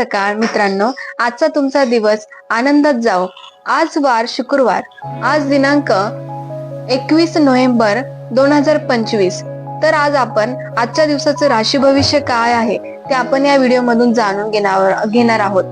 सकाळ मित्रांनो. आजचा तुमचा दिवस आनंदात जाओ आज वार शुक्रवार. आज दिनांक एकवीस नोव्हेंबर दोन हजार पंचवीस. तर आज आपण आजच्या दिवसाचं राशी भविष्य काय आहे ते आपण या व्हिडिओ मधून जाणून घेणार घेणार आहोत.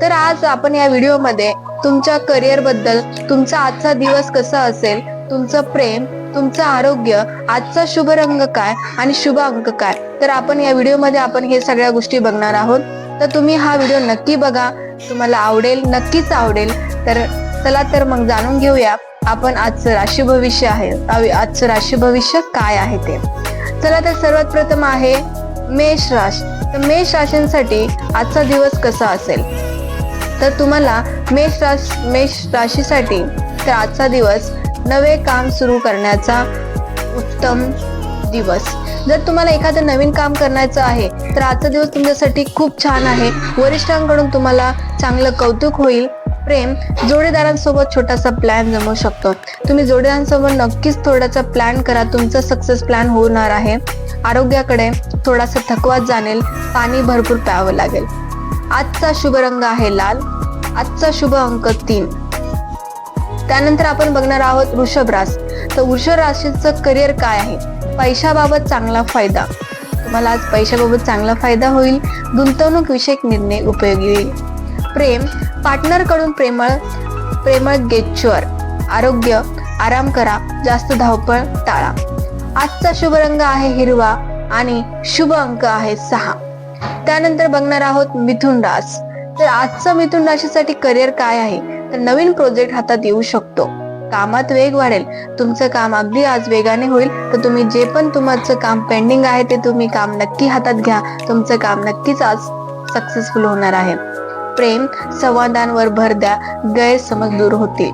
तर आज आपण या व्हिडिओमध्ये तुमच्या करिअरबद्दल तुमचा आजचा दिवस कसा असेल तुमचं प्रेम तुमचं आरोग्य आजचा शुभ रंग काय आणि शुभ अंक काय तर आपण या व्हिडिओमध्ये आपण हे सगळ्या गोष्टी बघणार आहोत. तर तुम्ही हा व्हिडिओ नक्की बघा. तुम्हाला आवडेल नक्कीच आवडेल. तर चला तर मग जाणून घेऊया आपण आजचं राशी भविष्य आहे. आजचं राशी भविष्य काय आहे ते. चला तर सर्वात प्रथम आहे मेष राशी. तर मेष राशींसाठी आजचा दिवस कसा असेल? तर तुम्हाला मेष राश मेष राशीसाठी तर आजचा दिवस नवे काम सुरू करण्याचा उत्तम दिवस. जर तुम्हाला एखादं नवीन काम करायचं आहे तर आजचा दिवस तुमच्यासाठी खूप छान आहे. वरिष्ठांकडून तुम्हाला चांगलं कौतुक होईल. प्रेम जोडीदारांसोबत छोटासा प्लॅन जमवू शकतो. तुम्ही जोडीदारांसोबत नक्कीच थोडासा प्लॅन करा. तुमचा सक्सेस प्लॅन होणार आहे. आरोग्याकडे थोडासा थकवा जाणेल. पाणी भरपूर प्यावं लागेल. आजचा शुभ रंग आहे लाल. आजचा शुभ अंक तीन. त्यानंतर आपण बघणार आहोत वृषभ रास तर वृषभ राशीचं करिअर काय आहे? पैशाबाबत चांगला फायदा. तुम्हाला आज पैशाबाबत चांगला फायदा होईल. गुंतवणूक विषयक निर्णय उपयोगी येईल प्रेम पार्टनरकडून प्रेमळ प्रेमळ गेच्युअर आरोग्य आराम करा. जास्त धावपळ टाळा. आजचा शुभ रंग आहे हिरवा आणि शुभ अंक आहे सहा. त्यानंतर बघणार आहोत मिथुन रास. तर आजचं मिथुन राशीसाठी करिअर काय आहे? तर नवीन प्रोजेक्ट हातात येऊ शकतो. कामात वेग वाढेल. तुमचं काम अगदी आज वेगाने होईल तर तुम्ही जे पण तुमचं काम पेंडिंग आहे ते तुम्ही काम नक्की हातात घ्या. तुमचं काम नक्कीच आज सक्सेसफुल होणार आहे. प्रेम संवादांवर भर द्या. गैरसमज दूर होतील.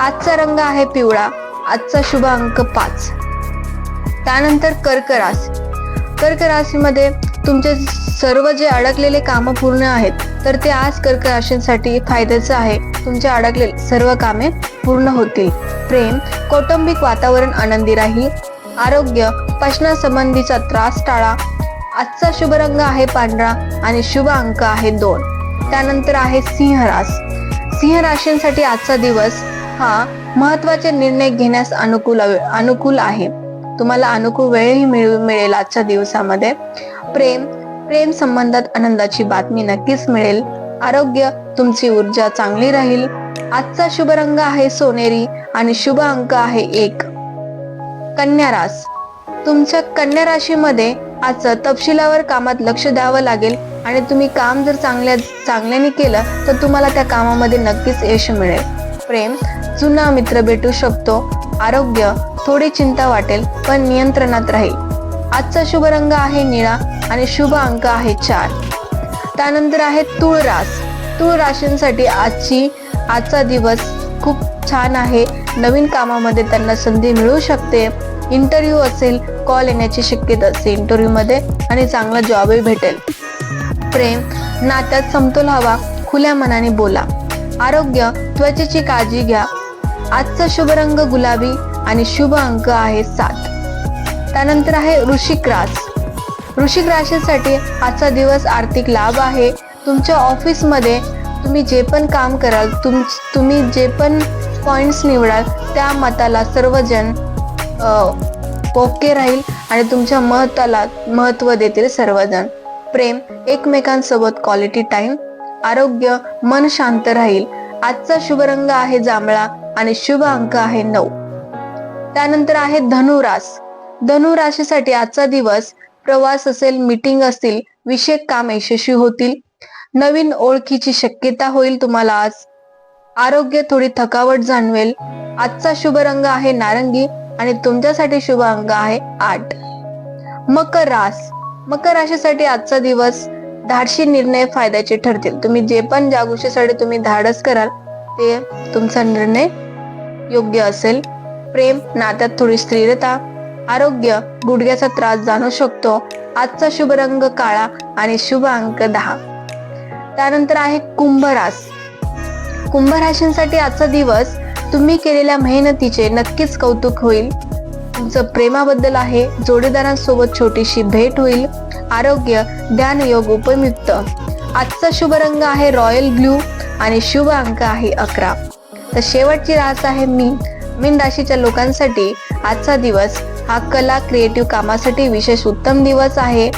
आजचा रंग आहे पिवळा. आजचा शुभ अंक पाच. त्यानंतर कर्क राशी. कर्क राशीमध्ये तुमचे सर्व जे अडकलेले कामं पूर्ण आहेत तर ते आज कर्क राशींसाठी फायद्याचं आहे. तुमचे अडकलेले सर्व कामे पूर्ण होतील. प्रेम कौटुंबिक वातावरण आनंदी राहील आरोग्य पचनासंबंधीचा त्रास टाळा. आजचा शुभ रंग आहे पांढरा आणि शुभ अंक आहे दोन. त्यानंतर आहे सिंह रास सिंह राशींसाठी आजचा दिवस हा महत्त्वाचे निर्णय घेण्यास अनुकूल अनुकूल आहे. तुम्हाला अनुकूल वेळही मिळू मिळेल आजच्या दिवसामध्ये. प्रेम प्रेम संबंधात आनंदाची बातमी नक्कीच मिळेल. आरोग्य तुमची ऊर्जा चांगली राहील. आजचा शुभ रंग आहे सोनेरी आणि शुभ अंक आहे एक. कन्या रास. तुमच्या कन्या राशीमध्ये आजचं तपशिलावर कामात लक्ष द्यावं लागेल आणि तुम्ही काम जर चांगल्या चांगल्याने केलं तर तुम्हाला त्या कामामध्ये नक्कीच यश मिळेल. प्रेम जुना मित्र भेटू शकतो. आरोग्य थोडी चिंता वाटेल पण नियंत्रणात राहील. आजचा शुभ रंग आहे निळा आणि शुभ अंक आहे चार. त्यानंतर आहे तुळ रास तुळ राशींसाठी आजची आजचा दिवस खूप छान आहे. नवीन कामामध्ये त्यांना संधी मिळू शकते. इंटरव्ह्यू असेल कॉल येण्याची शक्यता असेल इंटरव्ह्यूमध्ये आणि चांगला जॉबही भेटेल. प्रेम नात्यात समतोल हवा. खुल्या मनाने बोला. आरोग्य त्वचेची काळजी घ्या. आजचा शुभ रंग गुलाबी आणि शुभ अंक आहे सात. त्यानंतर आहे ऋषिक रास ऋषिक राशीसाठी आजचा दिवस आर्थिक लाभ आहे. तुमच्या ऑफिसमध्ये तुम्ही जे पण काम कराल तुम तुम्ही जे पण पॉईंट्स निवडाल त्या मताला सर्वजण ओके राहील आणि तुमच्या महत्वाला महत्त्व देतील सर्वजण. प्रेम एकमेकांसोबत क्वालिटी टाईम आरोग्य मन शांत राहील. आजचा शुभ रंग आहे जांभळा आणि शुभ अंक आहे नऊ. त्यानंतर आहे धनुरास. धनु राशीसाठी आजचा दिवस प्रवास असेल मीटिंग असतील विषयक काम यशस्वी होतील. नवीन ओळखीची शक्यता होईल तुम्हाला आज. आरोग्य थोडी थकावट जाणवेल. आजचा शुभ रंग आहे नारंगी आणि तुमच्यासाठी शुभ अंग आहे आठ. मकर रास. मकर राशीसाठी आजचा दिवस धाडशी निर्णय फायद्याचे ठरतील. तुम्ही जे पण ज्या गोष्टीसाठी तुम्ही धाडस कराल ते तुमचा निर्णय योग्य असेल. प्रेम नात्यात थोडी स्थिरता आरोग्य गुडघ्याचा त्रास जाणू शकतो. आजचा शुभ रंग काळा आणि शुभ अंक दहा. त्यानंतर आहे कुंभ रास कुंभ राशींसाठी आजचा दिवस तुम्ही केलेल्या मेहनतीचे नक्कीच कौतुक होईल. तुमचं प्रेमाबद्दल आहे जोडीदारांसोबत छोटीशी भेट होईल. आरोग्य ध्यान योग उपयुक्त. आजचा शुभ रंग आहे रॉयल ब्ल्यू आणि शुभ अंक आहे अकरा. तर शेवटची रास आहे मीन मीन राशीच्या लोकांसाठी आजचा दिवस हा कला क्रिएटिव्ह कामासाठी विशेष उत्तम दिवस आहे.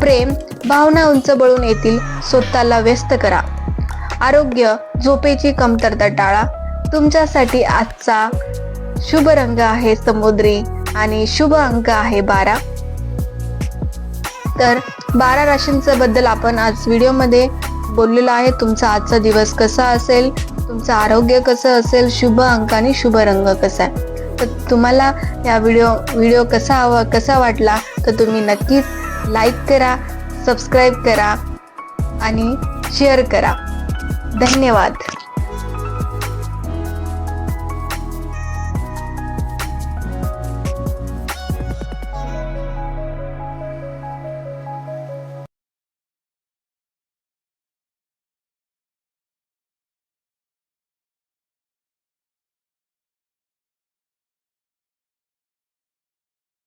प्रेम भावना उंच बळून येतील स्वतःला व्यस्त करा. आरोग्य झोपेची कमतरता टाळा. तुमच्यासाठी आजचा शुभ रंग आहे समुद्री आणि शुभ अंक आहे बारा. तर बारा राशींच्या बद्दल आपण आज व्हिडिओमध्ये बोललेलो आहे. तुमचा आजचा दिवस कसा असेल? तुमचं आरोग्य कसं असेल? शुभ अंक आणि शुभ रंग कसा आहे? तर तुम्हाला या व्हिडिओ व्हिडिओ कसा हवा कसा वाटला तर तुम्ही नक्कीच लाईक करा सबस्क्राईब करा आणि शेअर करा. धन्यवाद.